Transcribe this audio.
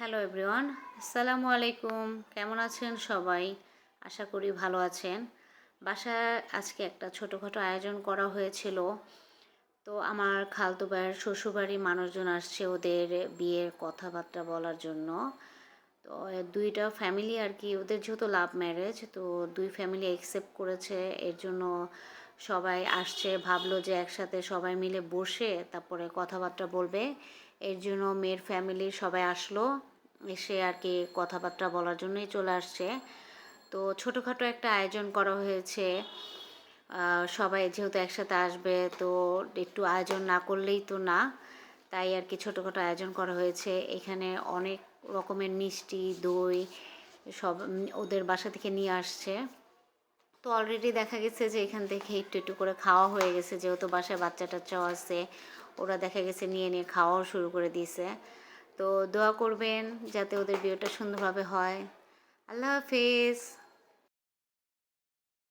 Hello everyone আসসালামু আলাইকুম কেমন আছেন সবাই? আশা করি ভালো আছেন। বাসায় আজকে একটা ছোটোখাটো আয়োজন করা হয়েছিল। তো আমার খালতো ভাইয়ের শ্বশুরবাড়ির মানুষজন আসছে ওদের বিয়ের কথাবার্তা বলার জন্য। তো দুইটা ফ্যামিলি আর কি, ওদের যেহেতু লাভ ম্যারেজ তো দুই ফ্যামিলি অ্যাকসেপ্ট করেছে। এর জন্য সবাই আসছে, ভাবলো যে একসাথে সবাই মিলে বসে তারপরে কথাবার্তা বলবে। এর জন্য মেয়ের ফ্যামিলি সবাই আসলো, এসে আর কি কথাবার্তা বলার জন্যই চলে আসছে। তো ছোটোখাটো একটা আয়োজন করা হয়েছে। সবাই যেহেতু একসাথে আসবে, তো একটু আয়োজন না করলেই তো না। তাই আর কি ছোটোখাটো আয়োজন করা হয়েছে। এখানে অনেক রকমের মিষ্টি, দই, সব ওদের বাসা থেকে নিয়ে আসছে। তো অলরেডি দেখা গেছে যে এখান থেকে একটু একটু করে খাওয়া হয়ে গেছে, যেহেতু বাসায় বাচ্চা টাচ্চাও আছে, ওরা দেখা গেছে নিয়ে নিয়ে খাওয়াও শুরু করে দিয়েছে। তো দোয়া করবেন যাতে ওদের বিয়েটা সুন্দরভাবে হয়। আল্লাহ হাফিজ।